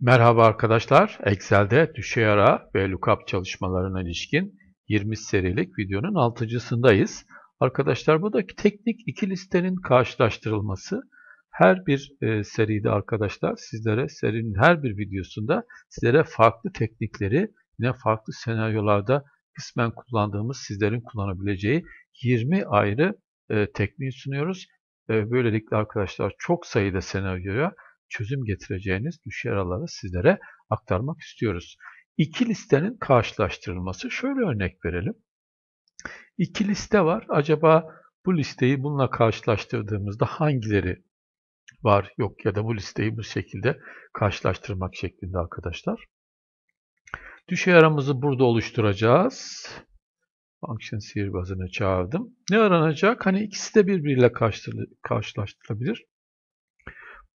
Merhaba arkadaşlar. Excel'de düşey ara ve lookup çalışmalarına ilişkin 20 serilik videonun altıncısındayız. Arkadaşlar bu da teknik iki listenin karşılaştırılması. Her bir e, seride arkadaşlar sizlere serinin her bir videosunda sizlere farklı teknikleri yine farklı senaryolarda kısmen kullandığımız sizlerin kullanabileceği 20 ayrı e, tekniği sunuyoruz. E, böylelikle arkadaşlar çok sayıda senaryoya çözüm getireceğiniz düşey araları sizlere aktarmak istiyoruz. İki listenin karşılaştırılması. Şöyle örnek verelim. İki liste var. Acaba bu listeyi bununla karşılaştırdığımızda hangileri var yok ya da bu listeyi bu şekilde karşılaştırmak şeklinde arkadaşlar. Düşey aramızı burada oluşturacağız. Function sihirbazını çağırdım. Ne aranacak? Hani ikisi de birbiriyle karşılaştırılabilir.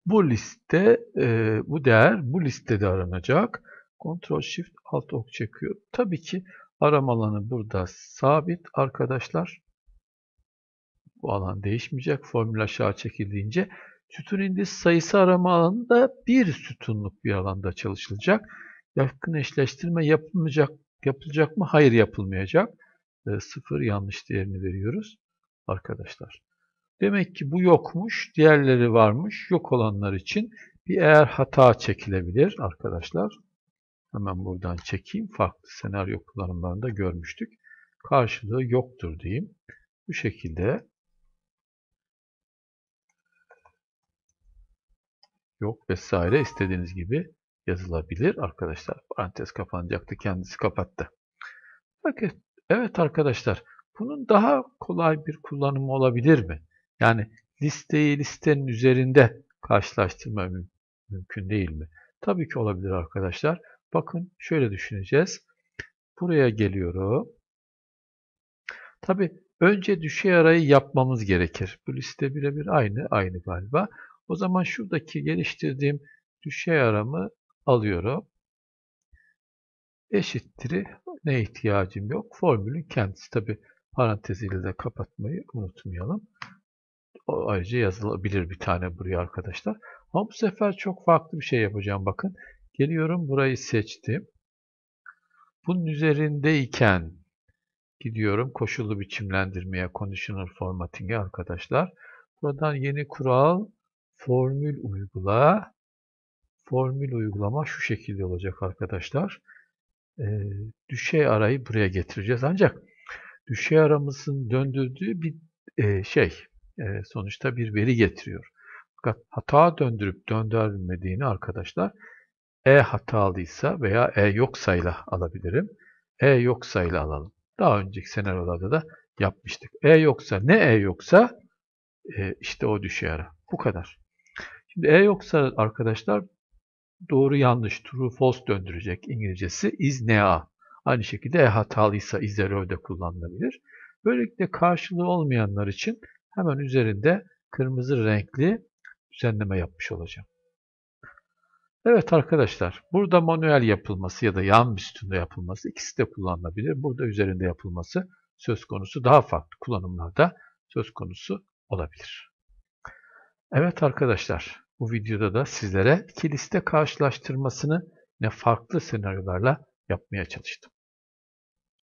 Bu liste, e, bu değer bu listede aranacak. Ctrl Shift Alt ok çekiyor. Tabii ki arama alanı burada sabit arkadaşlar. Bu alan değişmeyecek. Formül aşağı çekildiğince sütun indiz sayısı arama alanında bir sütunluk bir alanda çalışılacak. Yakın eşleştirme yapılmayacak, yapılacak mı? Hayır yapılmayacak. E, sıfır yanlış değerini veriyoruz arkadaşlar. Demek ki bu yokmuş, diğerleri varmış. Yok olanlar için bir eğer hata çekilebilir arkadaşlar. Hemen buradan çekeyim. Farklı senaryo kullanımlarında görmüştük. Karşılığı yoktur diyeyim. Bu şekilde yok vesaire istediğiniz gibi yazılabilir arkadaşlar. Parantez kapanacaktı. Kendisi kapattı. Bakın evet arkadaşlar bunun daha kolay bir kullanımı olabilir mi? Yani listeyi listenin üzerinde karşılaştırma mü mümkün değil mi? Tabii ki olabilir arkadaşlar. Bakın şöyle düşüneceğiz. Buraya geliyorum. Tabii önce düşey arayı yapmamız gerekir. Bu liste birebir aynı, aynı galiba. O zaman şuradaki geliştirdiğim düşey aramı alıyorum. Eşittir'i ne ihtiyacım yok? Formülün kendisi tabi paranteziyle de kapatmayı unutmayalım. O ayrıca yazılabilir bir tane buraya arkadaşlar. Ama bu sefer çok farklı bir şey yapacağım. Bakın geliyorum burayı seçtim. Bunun üzerindeyken gidiyorum koşullu biçimlendirmeye, conditional formatting'e arkadaşlar. Buradan yeni kural, formül uygula. Formül uygulama şu şekilde olacak arkadaşlar. E, düşey arayı buraya getireceğiz. Ancak düşey aramızın döndürdüğü bir e, şey, sonuçta bir veri getiriyor. Fakat hata döndürüp döndürmediğini arkadaşlar E hatalıysa veya E yoksayla alabilirim. E yoksayla alalım. Daha önceki senaryolarda da yapmıştık. E yoksa ne E yoksa e, işte o düşey ara. Bu kadar. Şimdi E yoksa arkadaşlar doğru yanlış true false döndürecek İngilizcesi is nea. Aynı şekilde E hatalıysa is de kullanılabilir. Böylelikle karşılığı olmayanlar için hemen üzerinde kırmızı renkli düzenleme yapmış olacağım. Evet arkadaşlar, burada manuel yapılması ya da yan sütunda yapılması ikisi de kullanılabilir. Burada üzerinde yapılması söz konusu daha farklı kullanımlarda söz konusu olabilir. Evet arkadaşlar, bu videoda da sizlere iki liste karşılaştırmasını ne farklı senaryolarla yapmaya çalıştım.